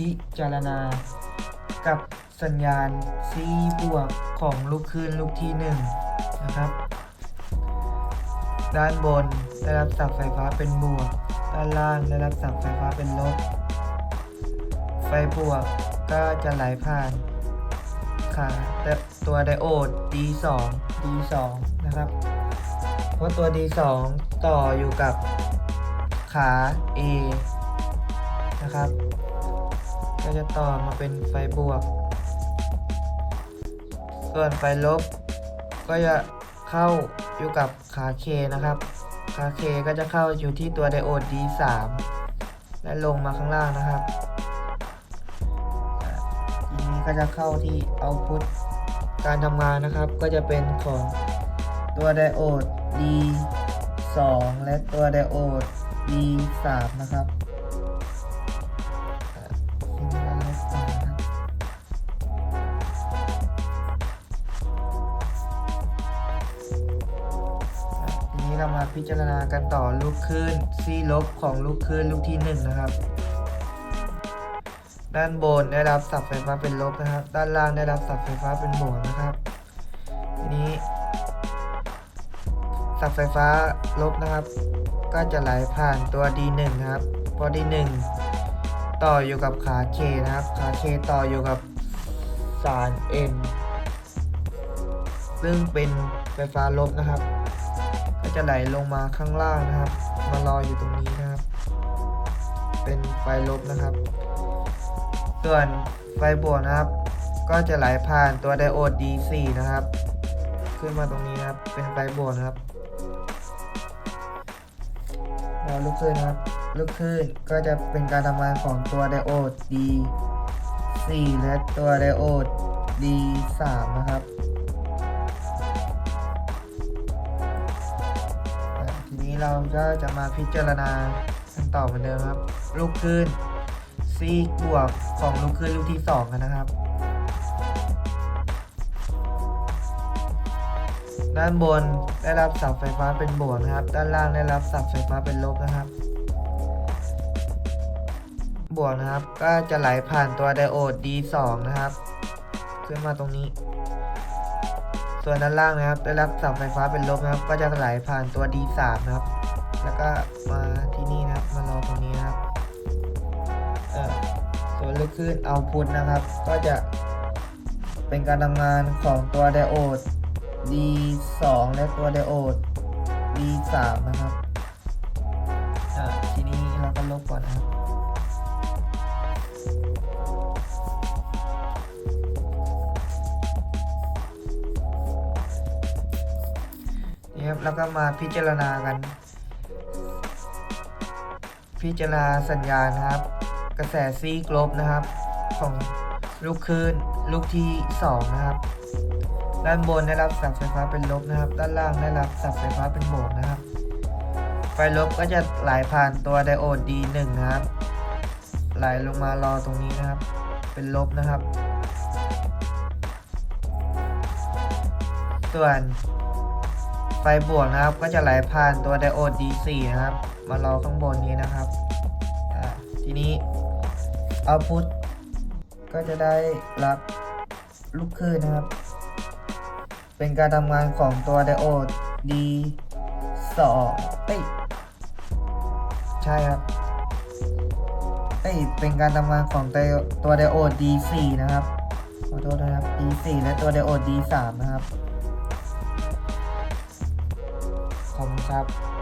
พิจารณา กับสัญญาณ C บวกของลูกคืนลูกที่1นงนะครับด้านบนได้รับสับไฟฟ้าเป็นบวก ด้านล่างได้รับสับไฟฟ้าเป็นลบ ไฟบวกก็จะไหลผ่านขาแต่ตัวไดโอด D2 D2 นะครับ เพราะตัว D2 ต่ออยู่กับขา A นะครับ ก็จะต่อมาเป็นไฟบวก ส่วนไฟลบ ก็จะเข้าอยู่กับขา K นะครับ ขา K ก็จะเข้าอยู่ที่ตัวไดโอด D3 และลงมาข้างล่างนะครับอ่าทีนี้ก็จะเข้าที่เอาพุตการทำงานนะครับ ก็จะเป็นของตัวไดโอด D2 และตัวไดโอด D3 นะครับ เรามาพิจารณากันต่อลูกคลื่นซีลบของลูกคลื่นลูกที่1นงนะครับ ด้านบนได้รับสับไฟฟ้าเป็นลบนะครับ ด้านล่างได้รับสับไฟฟ้าเป็นบวกนะครับ ทีนี้สับไฟฟ้าลบนะครับ ก็จะไหลผ่านตัว D1 นะครับเพราะ D1 ต่ออยู่กับขา K นะครับ ขา K ต่ออยู่กับสาร N ซึ่งเป็นไฟฟ้าลบนะครับ จะไหลลงมาข้างล่างนะครับ มารออยู่ตรงนี้นะครับ เป็นไฟลบนะครับ ส่วนไฟบวกนะครับ ก็จะไหลผ่านตัวไดโอด D4 นะครับ ขึ้นมาตรงนี้นะครับ เป็นไฟบวกนะครับแล้วลูกคลื่นนะครับลูกคลื่นก็จะเป็นการทำงานของตัวไดโอด D4 และตัวไดโอด D3 นะครับ นี้เราก็จะมาพิจารณากันต่อเหมือนเดิมครับ ลูกคืนซีกบวกของลูกคืนลูกที่สองกันนะครับ ด้านบนได้รับสับไฟฟ้าเป็นบวกนะครับ ด้านล่างได้รับสับไฟฟ้าเป็นลบนะครับ บวกนะครับก็จะไหลผ่านตัวไดโอด D2 นะครับ ขึ้นมาตรงนี้ ส่วนด้านล่างนะครับ ได้รับเสับไฟฟ้าเป็นลบนะครับ ก็จะไหลผ่านตัว D3 นะครับ แล้วก็มาที่นี่นะครับ มารอตรงนี้นะครับอ่อส่วนลึกขึ้นเอาพุทนะครับ ก็จะเป็นการทำงานของตัวไดโอด D2 และตัวไดโอด D3 นะครับอ่าทีนี้เราก็ลบก่อนนะครับ แล้วก็มาพิจารณากัน พิจารณาสัญญาณครับ กระแสซีกลบนะครับ ของลูกคืนลูกที่ 2 นะครับ ด้านบนได้รับสับไฟฟ้าเป็นลบนะครับ ด้านล่างได้รับสับไฟฟ้าเป็นบวกนะครับ ไฟลบก็จะไหลผ่านตัวไดโอด D1 นะครับ ไหลลงมารอตรงนี้นะครับ เป็นลบนะครับ ส่วน ไฟบวกนะครับ ก็จะไหลผ่านตัวไดโอด D4 นะครับ มารอข้างบนนี้นะครับ ทีนี้เอาพุทก็จะได้รับลูกคลื่นนะครับ เป็นการทำงานของตัวไดโอด D2 เอ้ยใช่ครับเอ้ยเป็นการทำงานของตัวตัวไดโอด D4 นะครับขอโทษนะครับ D4 และตัวไดโอด D3 นะครับ ขอบคุณครับ